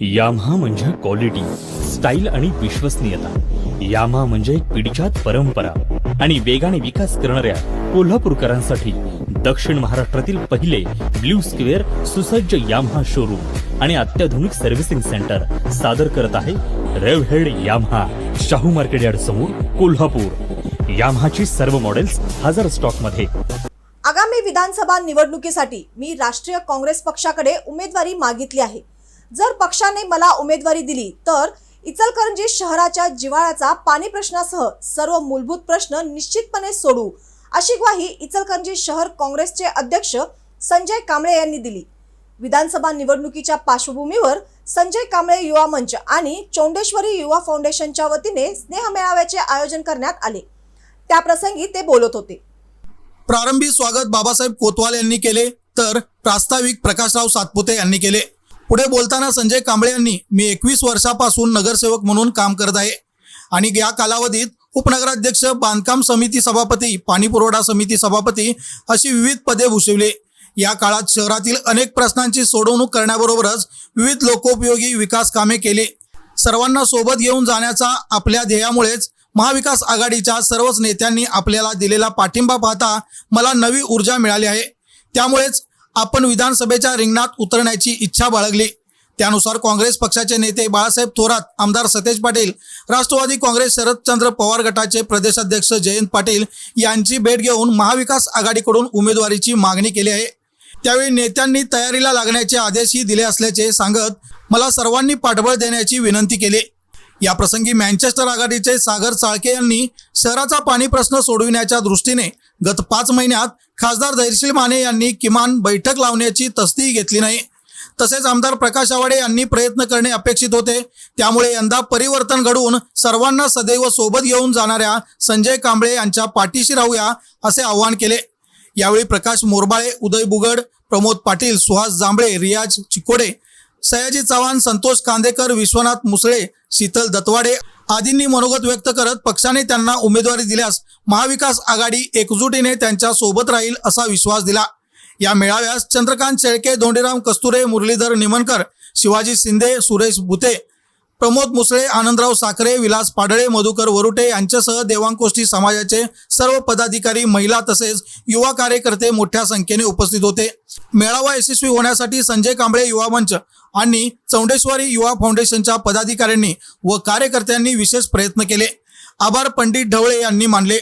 याम्हा म्हणजे quality style आणि विश्वसनीयता. याम्हा म्हणजे एक पिढीजात परंपरा आणि वेगाने विकास करणाऱ्या कोल्हापूरकरांसाठी दक्षिण महाराष्ट्रातील पहिले ब्ल्यू स्क्वेअर सुसज्ज याम्हा शोरूम आणि अत्याधुनिक सर्व्हिसिंग सेंटर सादर करत आहे रेवहेड याम्हा शाहू मार्केट यार्ड समोर कोल्हापूर. याम्हाची सर्व मॉडेल्स हजार स्टॉकमध्ये आगामी विधानसभा निवडणुकीसाठी मी राष्ट्रीय काँग्रेस पक्षाकडे उमेदवारी मागितली आहे. जर पक्षाने मला उमेदवारी दिली तर इचलकरंजी शहराच्या जिव्हाळ्याचा पाणी प्रश्नासह सर्व मूलभूत प्रश्न निश्चितपणे सोडू अशी ग्वाही इचलकरंजी शहर काँग्रेसचे अध्यक्ष संजय कांबळे यांनी दिली. विधानसभा निवडणुकीच्या पार्श्वभूमीवर संजय कांबळे युवा मंच आणि चौंडेश्वरी युवा फाउंडेशनच्या वतीने स्नेह मेळाव्याचे आयोजन करण्यात आले. त्याप्रसंगी ते बोलत होते. प्रारंभी स्वागत बाबासाहेब कोतवाल यांनी केले तर प्रास्ताविक प्रकाशराव सातपुते यांनी केले. पुढे बोलताना संजय कांबळे यांनी मी एकवीस वर्षापासून नगरसेवक म्हणून काम करत आहे. आणि या कालावधीत उपनगराध्यक्ष बांधकाम समिती सभापती पाणी पुरवठा समिती सभापती अशी विविध पदे भूषवली. या काळात शहरातील अनेक प्रश्नांची सोडवणूक करण्याबरोबरच विविध लोकोपयोगी विकास कामे केली. सर्वांना सोबत घेऊन जाण्याचा आपल्या ध्येयामुळेच महाविकास आघाडीच्या सर्वच नेत्यांनी आपल्याला दिलेला पाठिंबा पाहता मला नवी ऊर्जा मिळाली आहे. त्यामुळेच आपण विधानसभेच्या रिंगणात उतरण्याची इच्छा बाळगली. त्यानुसार काँग्रेस पक्षाचे नेते बाळासाहेब थोरात आमदार सतेज पाटील राष्ट्रवादी काँग्रेस शरदचंद्र पवार गटाचे प्रदेशाध्यक्ष जयंत पाटील यांची भेट घेऊन महाविकास आघाडीकडून उमेदवारीची मागणी केली आहे. त्यावेळी नेत्यांनी तयारीला लागण्याचे आदेशही दिले असल्याचे सांगत मला सर्वांनी पाठबळ देण्याची विनंती केली. या प्रसंगी मँचेस्टर आघाडीचे सागर चाळके यांनी शहराचा पाणी प्रश्न सोडविण्याच्या दृष्टीने गत पाच महिन्यात खासदार धैर्यशील माने यांनी किमान बैठक लावण्याची तस्तीही घेतली नाही. तसेच आमदार प्रकाश आवाडे यांनी प्रयत्न करणे अपेक्षित होते. त्यामुळे यंदा परिवर्तन घडवून सर्वांना सदैव सोबत घेऊन जाणाऱ्या संजय कांबळे यांच्या पाठीशी राहूया असे आवाहन केले. यावेळी प्रकाश मोरबाळे उदय बुगड प्रमोद पाटील सुहास जांभळे रियाज चिकोडे सयाजी चव्हाण संतोष कांदेकर विश्वनाथ मुसळे शीतल दत्वाडे आदींनी मनोगत व्यक्त करत पक्षाने त्यांना उमेदवारी दिल्यास महाविकास आघाडी एकजुटीने त्यांच्यासोबत राहील असा विश्वास दिला. या मेळाव्यास चंद्रकांत शेळके धोंडीराम कस्तुरे मुरलीधर निमनकर शिवाजी शिंदे सुरेश भुते प्रमोद मुसळे आनंदराव साखरे विलास पाडळे मधुकर वरुटे यांच्यासह देवांकोष्ठी समाजाचे सर्व पदाधिकारी महिला तसेच युवा कार्यकर्ते मोठ्या संख्येने उपस्थित होते. मेळावा यशस्वी होण्यासाठी संजय कांबळे युवा मंच आणि चौंडेश्वरी युवा फाउंडेशनच्या पदाधिकाऱ्यांनी व कार्यकर्त्यांनी विशेष प्रयत्न केले. आभार पंडित ढवळे यांनी मानले.